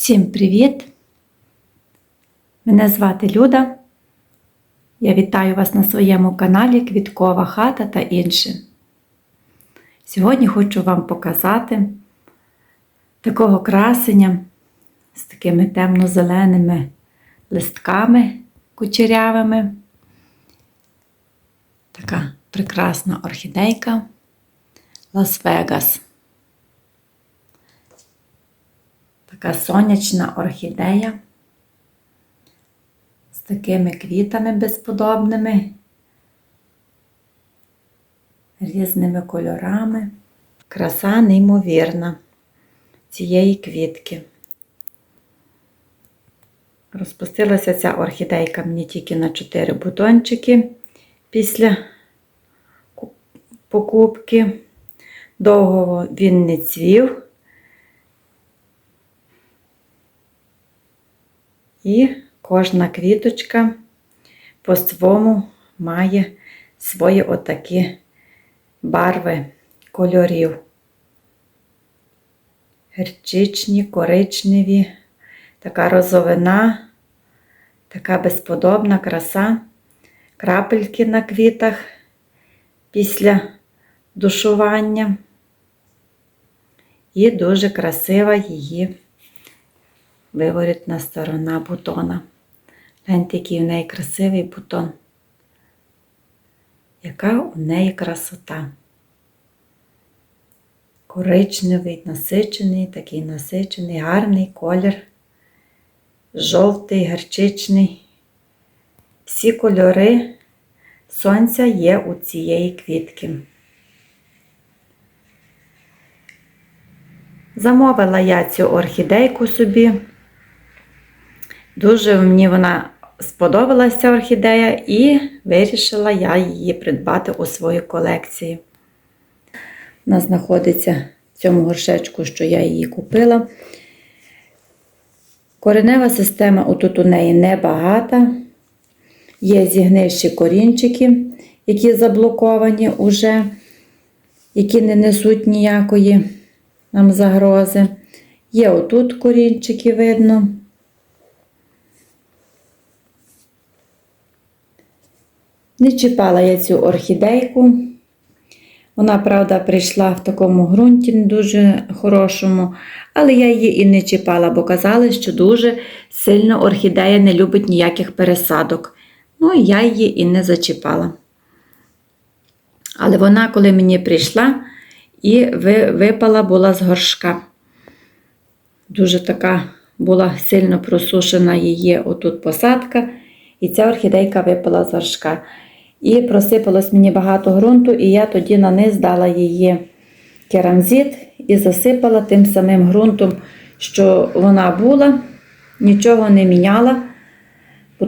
Всім привіт! Мене звати Люда. Я вітаю вас на своєму каналі Квіткова хата та інше. Сьогодні хочу вам показати такого красення з такими темно-зеленими листками кучерявими. Така прекрасна орхідейка Лас-Вегас. Така сонячна орхідея з такими квітами безподобними, різними кольорами. Краса неймовірна цієї квітки. Розпустилася ця орхідейка мені тільки на 4 бутончики після покупки. Довго він не цвів. І кожна квіточка по-своєму має свої отакі барви кольорів. Герчичні, коричневі, така розовина, така безподобна краса, крапельки на квітах після душування. І дуже красива її виворітна сторона бутона. Гляньте, який в неї красивий бутон. Яка у неї красота. Коричневий, насичений, такий насичений, гарний колір, жовтий, гарчичний. Всі кольори сонця є у цієї квітки. Замовила я цю орхідейку собі. Дуже мені вона сподобалася ця орхідея і вирішила я її придбати у свою колекцію. Вона знаходиться в цьому горшечку, що я її купила. Коренева система отут у неї небагата. Є зігнивші корінчики, які заблоковані уже, які не несуть ніякої нам загрози. Є отут корінчики видно. Не чіпала я цю орхідейку. Вона, правда, прийшла в такому ґрунті дуже хорошому, але я її і не чіпала, бо казали, що дуже сильно орхідея не любить ніяких пересадок. Ну, я її і не зачіпала. Але вона, коли мені прийшла, і випала була з горшка. Дуже така була сильно просушена її отут посадка, і ця орхідейка випала з горшка. І просипалось мені багато ґрунту, і я тоді на низ дала її керамзит і засипала тим самим ґрунтом, що вона була, нічого не міняла,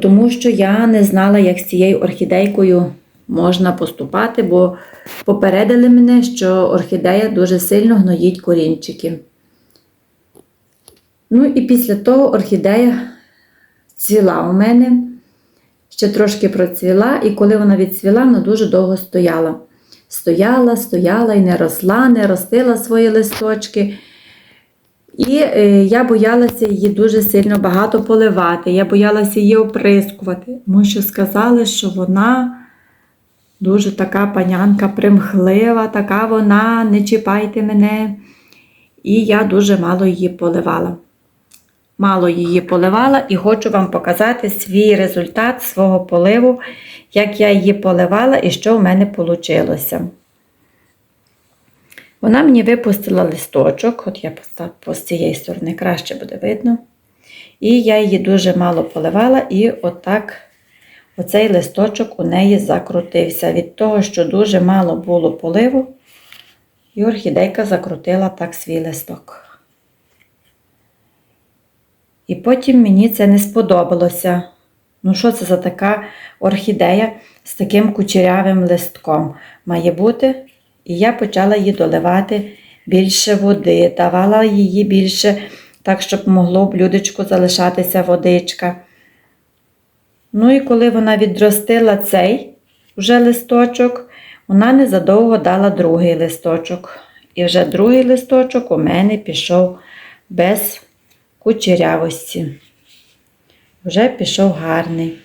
тому що я не знала, як з цією орхідейкою можна поступати, бо попередили мене, що орхідея дуже сильно гноїть корінчики. Ну і після того орхідея цвіла у мене ще трошки процвіла, і коли вона відцвіла, вона дуже довго стояла. Стояла, стояла і не росла, не ростила свої листочки. І е, я боялася її дуже сильно багато поливати. Я боялася її оприскувати, тому що сказали, що вона дуже така панянка примхлива, така вона, не чіпайте мене. І я дуже мало її поливала мало її поливала і хочу вам показати свій результат свого поливу, як я її поливала і що в мене вийшло. Вона мені випустила листочок, от я поставила з цієї сторони краще буде видно. І я її дуже мало поливала, і отак оцей листочок у неї закрутився. Від того, що дуже мало було поливу, і орхідейка закрутила так свій листок. І потім мені це не сподобалося. Ну, що це за така орхідея з таким кучерявим листком має бути? І я почала її доливати більше води, давала її більше, так, щоб могло в блюдечку залишатися водичка. Ну і коли вона відростила цей вже листочок, вона незадовго дала другий листочок. І вже другий листочок у мене пішов без кучерявості. Вже пішов гарний.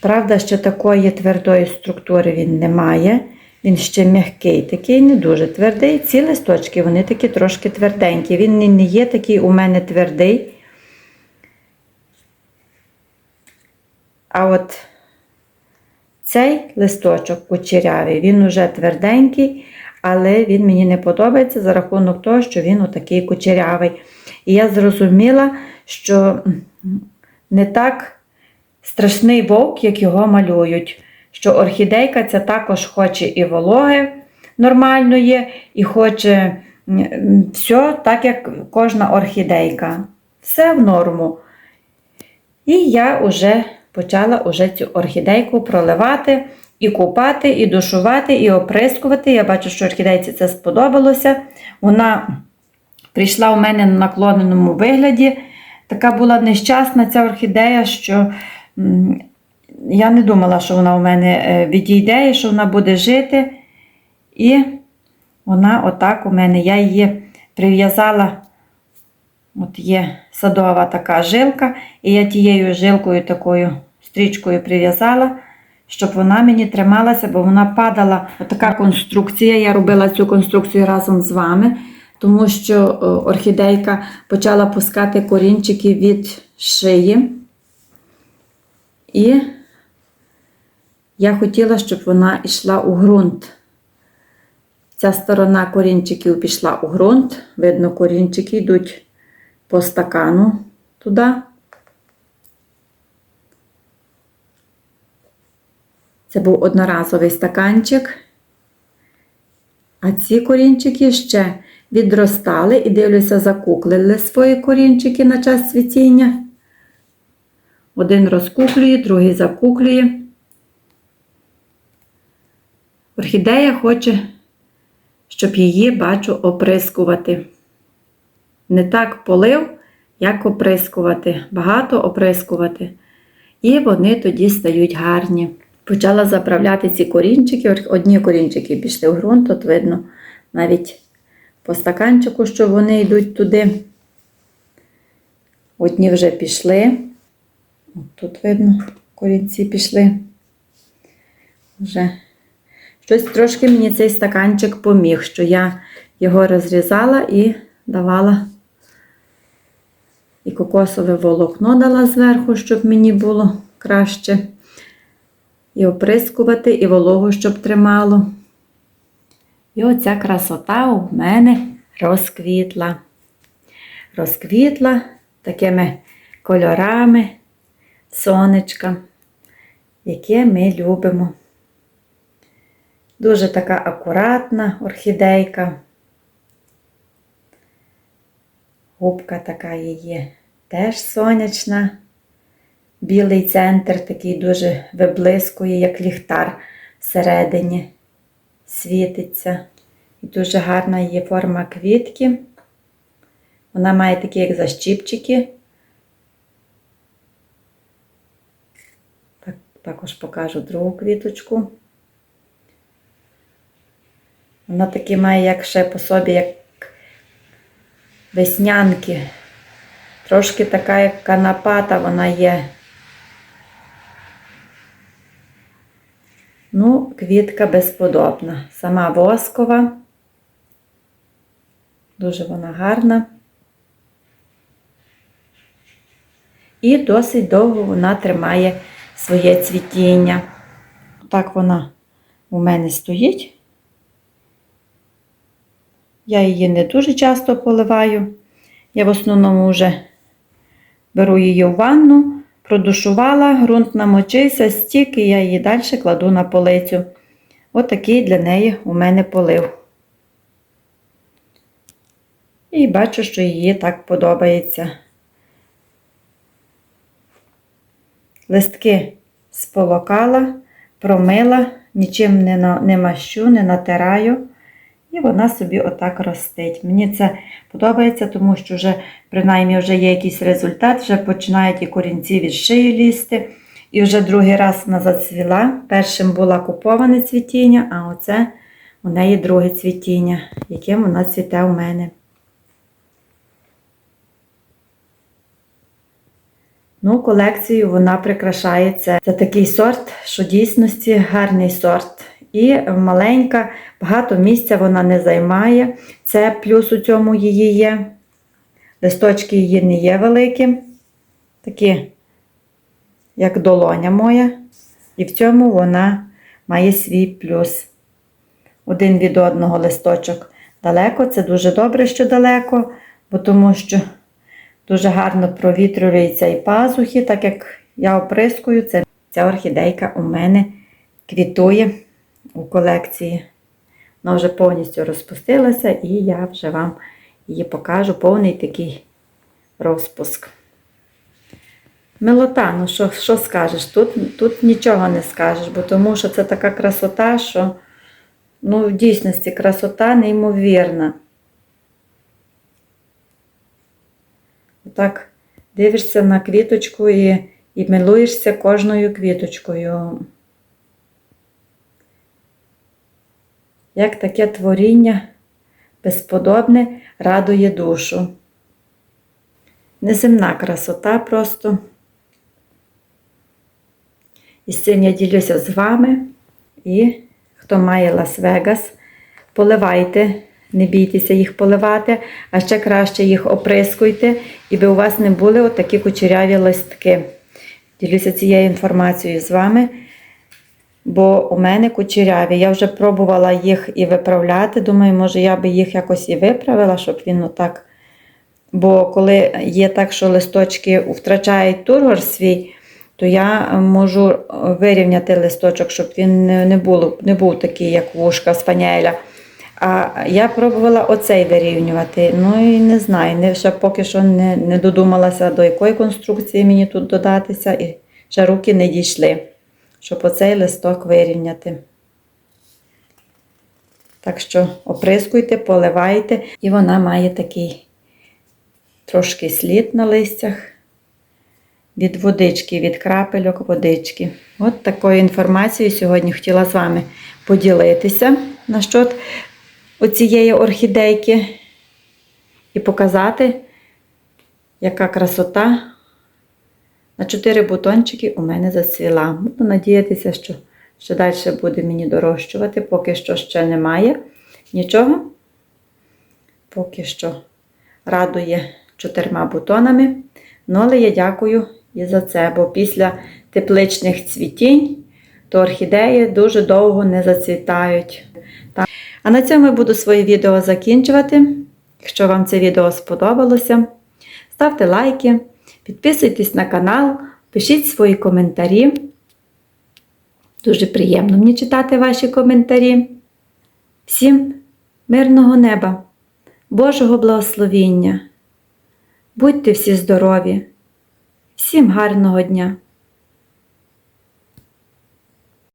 Правда, що такої твердої структури він не має. Він ще м'який, такий не дуже твердий. Ці листочки, вони такі трошки тверденькі. Він не- є такий у мене твердий. А от цей листочок кучерявий, він уже тверденький, але він мені не подобається за рахунок того, що він отакий кучерявий. І я зрозуміла, що не так страшний вовк, як його малюють. Що орхідейка ця також хоче і вологи нормальної, і хоче все так, як кожна орхідейка. Все в норму. І я вже почала уже цю орхідейку проливати, і купати, і душувати, і оприскувати. Я бачу, що орхідейці це сподобалося. Вона прийшла у мене на наклоненому вигляді. Така була нещасна ця орхідея, що я не думала, що вона у мене е, відійде і що вона буде жити. І вона отак у мене, я її прив'язала. От є садова така жилка, і я тією жилкою такою стрічкою прив'язала, щоб вона мені трималася, бо вона падала. Така конструкція. Я робила цю конструкцію разом з вами, тому що е, орхідейка почала пускати корінчики від шиї. І я хотіла, щоб вона йшла у ґрунт. Ця сторона корінчиків пішла у ґрунт. Видно, корінчики йдуть по стакану туди. Це був одноразовий стаканчик. А ці корінчики ще відростали і дивлюся, закуклили свої корінчики на час цвітіння. Один розкуклює, другий закуклює. Орхідея хоче, щоб її бачу оприскувати. Не так полив, як оприскувати, багато оприскувати. І вони тоді стають гарні. Почала заправляти ці корінчики. Одні корінчики пішли в ґрунт, от видно навіть по стаканчику, що вони йдуть туди. Одні вже пішли. От тут видно, корінці пішли. Вже щось трошки мені цей стаканчик поміг, що я його розрізала і давала. І кокосове волокно дала зверху, щоб мені було краще. І оприскувати, і вологу, щоб тримало. І оця красота у мене розквітла. Розквітла такими кольорами сонечка, яке ми любимо. Дуже така акуратна орхідейка. Губка така її теж сонячна. Білий центр такий дуже виблискує, як ліхтар всередині світиться. І дуже гарна її форма квітки. Вона має такі, як защіпчики. Так, також покажу другу квіточку. Вона такі має, як ще по собі, як веснянки. Трошки така, як канапата вона є. Ну, квітка безподобна. Сама воскова. Дуже вона гарна. І досить довго вона тримає своє цвітіння. Так вона у мене стоїть. Я її не дуже часто поливаю. Я в основному вже беру її в ванну, продушувала, ґрунт намочився, стік, і я її далі кладу на полицю. Отакий для неї у мене полив. І бачу, що їй так подобається. Листки сполокала, промила, нічим не мащу, не натираю. І вона собі отак ростить. Мені це подобається, тому що вже, принаймні, вже є якийсь результат, вже починають і корінці від шиї лізти. І вже другий раз вона зацвіла. Першим було куповане цвітіння, а оце у неї друге цвітіння, яким вона цвіте у мене. Ну, колекцію вона прикрашає це. Це такий сорт, що дійсності гарний сорт. І маленька, багато місця вона не займає. Це плюс у цьому її є. Листочки її не є великі, такі, як долоня моя. І в цьому вона має свій плюс. Один від одного листочок далеко. Це дуже добре, що далеко, бо тому що дуже гарно провітрюються і пазухи, так як я оприскую, це ця орхідейка у мене квітує у колекції. Вона вже повністю розпустилася, і я вже вам її покажу повний такий розпуск. Милота, ну що, що скажеш? Тут, тут нічого не скажеш, бо тому що це така красота, що ну, в дійсності красота неймовірна. Так дивишся на квіточку і, і милуєшся кожною квіточкою. Як таке творіння безподобне радує душу. Неземна красота просто. І з я ділюся з вами. І хто має Лас-Вегас, поливайте, не бійтеся їх поливати, а ще краще їх оприскуйте, і би у вас не були отакі кучеряві листки. Ділюся цією інформацією з вами. Бо у мене кучеряві. Я вже пробувала їх і виправляти. Думаю, може, я би їх якось і виправила, щоб він отак. Бо коли є так, що листочки втрачають тургор свій, то я можу вирівняти листочок, щоб він не, було, не був такий, як вушка спаніеля. А я пробувала оцей вирівнювати. Ну і не знаю, не, ще поки що не, не додумалася, до якої конструкції мені тут додатися, і ще руки не дійшли, щоб оцей листок вирівняти. Так що оприскуйте, поливайте, і вона має такий трошки слід на листях від водички, від крапельок водички. От такою інформацією сьогодні хотіла з вами поділитися насчет оцієї орхідейки і показати, яка красота на чотири бутончики у мене зацвіла. Буду надіятися, що ще далі буде мені дорощувати, поки що ще немає нічого. Поки що радує чотирма бутонами. Ну, але я дякую і за це, бо після тепличних цвітінь то орхідеї дуже довго не зацвітають. А на цьому я буду своє відео закінчувати. Якщо вам це відео сподобалося, ставте лайки, підписуйтесь на канал, пишіть свої коментарі. Дуже приємно мені читати ваші коментарі. Всім мирного неба, Божого благословіння! Будьте всі здорові! Всім гарного дня!